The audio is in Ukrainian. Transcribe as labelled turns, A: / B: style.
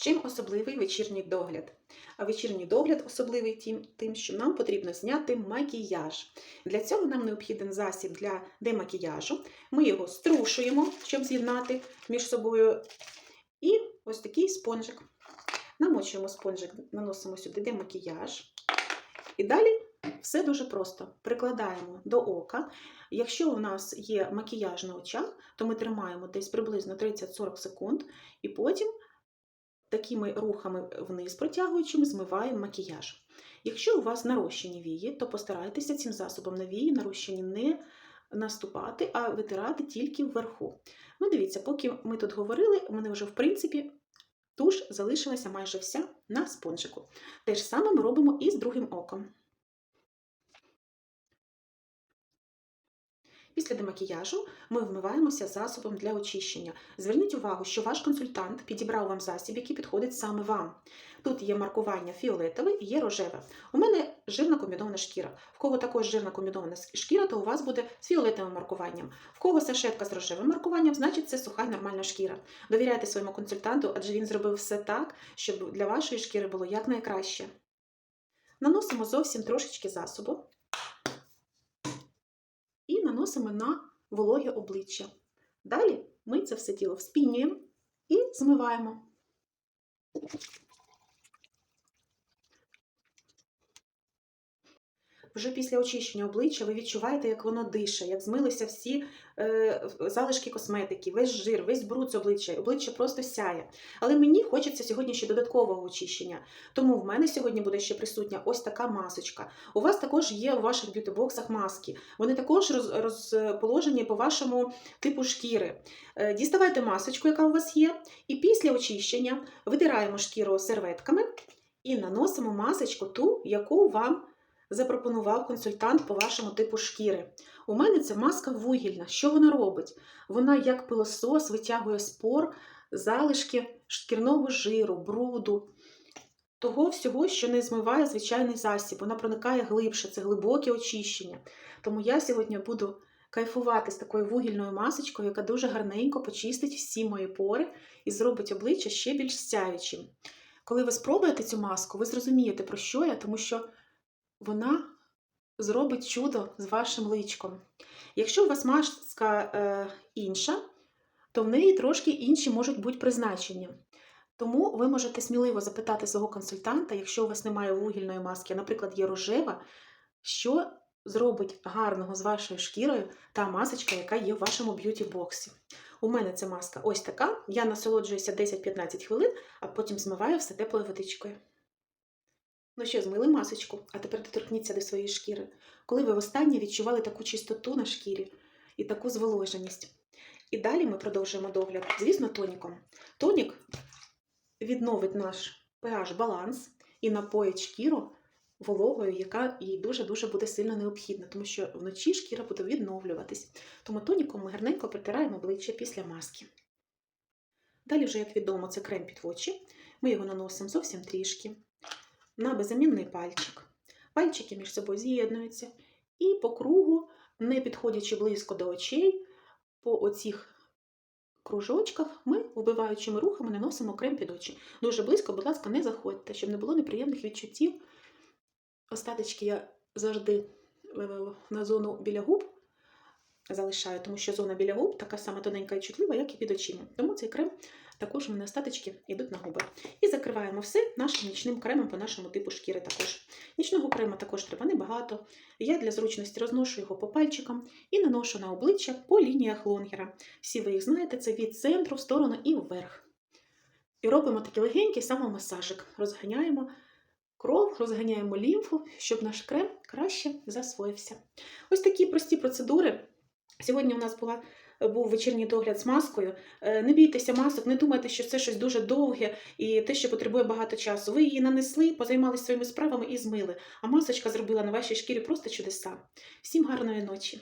A: Чим особливий вечірній догляд? А вечірній догляд особливий тим, тим, що нам потрібно зняти макіяж. Для цього нам необхіден засіб для демакіяжу. Ми його струшуємо, щоб з'єднати між собою. І ось такий спонжик. Намочуємо спонжик, наносимо сюди демакіяж. І далі все дуже просто. Прикладаємо до ока. Якщо у нас є макіяж на очах, то ми тримаємо десь приблизно 30-40 секунд, і потім такими рухами вниз протягуючими змиваємо макіяж. Якщо у вас нарощені вії, то постарайтеся цим засобом на вії нарощені не наступати, а витирати тільки вверху. Ну, дивіться, поки ми тут говорили, у мене вже, в принципі, туш залишилася майже вся на спонжику. Те ж саме ми робимо і з другим оком. Після демакіяжу ми вмиваємося засобом для очищення. Зверніть увагу, що ваш консультант підібрав вам засіб, який підходить саме вам. Тут є маркування фіолетове і є рожеве. У мене жирна комбінована шкіра. В кого також жирна комбінована шкіра, то у вас буде з фіолетовим маркуванням. В кого сашетка з рожевим маркуванням, значить це суха нормальна шкіра. Довіряйте своєму консультанту, адже він зробив все так, щоб для вашої шкіри було якнайкраще. Наносимо зовсім трошечки засобу і наносимо на вологе обличчя. Далі ми це все тіло вспінюємо і змиваємо. Вже після очищення обличчя ви відчуваєте, як воно дише, як змилися всі е, залишки косметики, весь жир, весь бруд з обличчя, обличчя просто сяє. Але мені хочеться сьогодні ще додаткового очищення. Тому в мене сьогодні буде ще присутня ось така масочка. У вас також є у ваших б'юті-боксах маски. Вони також роз, розположені по вашому типу шкіри. Е, діставайте масочку, яка у вас є, і після очищення витираємо шкіру серветками і наносимо масочку ту, яку вам запропонував консультант по вашому типу шкіри. У мене це маска вугільна. Що вона робить? Вона, як пилосос, витягує спор, залишки шкірного жиру, бруду, того всього, що не змиває звичайний засіб. Вона проникає глибше, це глибоке очищення. Тому я сьогодні буду кайфувати з такою вугільною масочкою, яка дуже гарненько почистить всі мої пори і зробить обличчя ще більш сяючим. Коли ви спробуєте цю маску, ви зрозумієте, про що я, тому що вона зробить чудо з вашим личком. Якщо у вас маска е, інша, то в неї трошки інші можуть бути призначення. Тому ви можете сміливо запитати свого консультанта, якщо у вас немає вугільної маски, наприклад, є рожева, що зробить гарного з вашою шкірою та масочка, яка є в вашому б'юті-боксі. У мене ця маска ось така. Я насолоджуюся 10-15 хвилин, а потім змиваю все теплою водичкою. Ну що, змили масочку, а тепер доторкніться до своєї шкіри. Коли ви востаннє відчували таку чистоту на шкірі і таку зволоженість. І далі ми продовжуємо догляд, звісно, тоніком. Тонік відновить наш pH баланс і напоїть шкіру вологою, яка їй дуже-дуже буде сильно необхідна, тому що вночі шкіра буде відновлюватись. Тому тоніком ми гарненько притираємо обличчя після маски. Далі, вже, як відомо, це крем під очі. Ми його наносимо зовсім трішки на беззамінний пальчик. Пальчики між собою з'єднуються. І по кругу, не підходячи близько до очей, по оцих кружочках ми вбиваючими рухами наносимо крем під очі. Дуже близько, будь ласка, не заходьте, щоб не було неприємних відчуттів. Остаточки я завжди е, на зону біля губ залишаю, тому що зона біля губ така сама тоненька і чутлива, як і під очима. Тому цей крем також у мене остаточки йдуть на губи. І закриваємо все нашим нічним кремом по нашому типу шкіри також. Нічного крему також треба небагато. Я для зручності розношу його по пальчикам і наношу на обличчя по лініях лонгера. Всі ви їх знаєте, це від центру в сторону і вверх. І робимо такий легенький самомасажик. Розганяємо кров, розганяємо лімфу, щоб наш крем краще засвоївся. Ось такі прості процедури. Сьогодні у нас була, був вечірній догляд з маскою. Е, не бійтеся масок, не думайте, що це щось дуже довге і те, що потребує багато часу. Ви її нанесли, позаймалися своїми справами і змили. А масочка зробила на вашій шкірі просто чудеса. Всім гарної ночі!